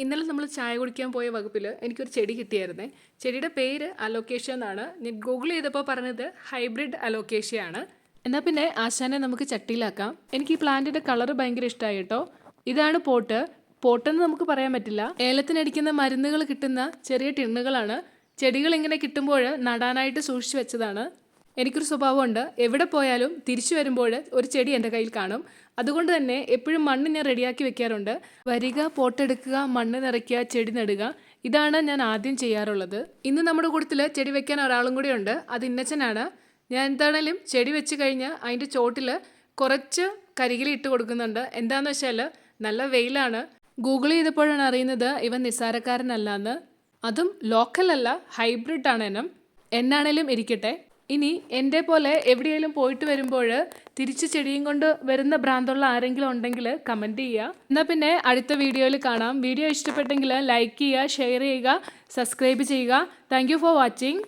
ഇന്നലെ നമ്മൾ ചായ കുടിക്കാൻ പോയ വകുപ്പിൽ എനിക്കൊരു ചെടി കിട്ടിയായിരുന്നേ. ചെടിയുടെ പേര് അലോക്കേഷ്യ എന്നാണ്. ഞാൻ ഗൂഗിൾ ചെയ്തപ്പോൾ പറഞ്ഞത് ഹൈബ്രിഡ് അലോക്കേഷ്യ ആണ് എന്നാൽ പിന്നെ ആശാനെ നമുക്ക് ചട്ടിയിലാക്കാം. എനിക്ക് ഈ പ്ലാന്റിന്റെ കളർ ഭയങ്കര ഇഷ്ടമായി കേട്ടോ. ഇതാണ് പോട്ട്. പോട്ടെന്ന് നമുക്ക് പറയാൻ പറ്റില്ല. ഏലത്തിനടിക്കുന്ന മരുന്നുകൾ കിട്ടുന്ന ചെറിയ ടിണ്ണുകളാണ്. ചെടികൾ ഇങ്ങനെ കിട്ടുമ്പോൾ നടാനായിട്ട് സൂക്ഷിച്ചു വെച്ചതാണ്. എനിക്കൊരു സ്വഭാവമുണ്ട്. എവിടെ പോയാലും തിരിച്ചു വരുമ്പോൾ ഒരു ചെടി എന്റെ കയ്യിൽ കാണും. അതുകൊണ്ട് തന്നെ എപ്പോഴും മണ്ണ് ഞാൻ റെഡിയാക്കി വെക്കാറുണ്ട്. വരിക പോട്ടെടുക്കുക മണ്ണ് നിറയ്ക്കുക ചെടി നടുക ഇതാണ് ഞാൻ ആദ്യം ചെയ്യാറുള്ളത്. ഇന്ന് നമ്മുടെ കൂട്ടത്തിൽ ചെടി വെക്കാൻ ഒരാളും കൂടി ഉണ്ട്. അത് ഇന്നച്ചനാണ്. ഞാൻ എന്താണേലും ചെടി വെച്ച് കഴിഞ്ഞ് അതിന്റെ ചോട്ടിൽ കുറച്ച് കരികിൽ ഇട്ട് കൊടുക്കുന്നുണ്ട്. എന്താണെന്ന് വെച്ചാൽ നല്ല വെയിലാണ്. ഗൂഗിൾ ചെയ്തപ്പോഴാണ് അറിയുന്നത് ഇവൻ നിസ്സാരക്കാരനല്ല എന്ന് അതും ലോക്കലല്ല ഹൈബ്രിഡ് ആണ് ഇനം എന്നാണേലും ഇരിക്കട്ടെ. ഇനി എന്റെ പോലെ എവിടെയെങ്കിലും പോയിട്ട് വരുമ്പോൾ തിരിച്ച് ചെടിയും കൊണ്ട് വരുന്ന ഭ്രാന്തുള്ള ആരെങ്കിലും ഉണ്ടെങ്കിൽ കമന്റ് ചെയ്യുക. എന്നാൽ പിന്നെ അടുത്ത വീഡിയോയിൽ കാണാം. വീഡിയോ ഇഷ്ടപ്പെട്ടെങ്കിൽ ലൈക്ക് ചെയ്യുക ഷെയർ ചെയ്യുക സബ്സ്ക്രൈബ് ചെയ്യുക. Thank for watching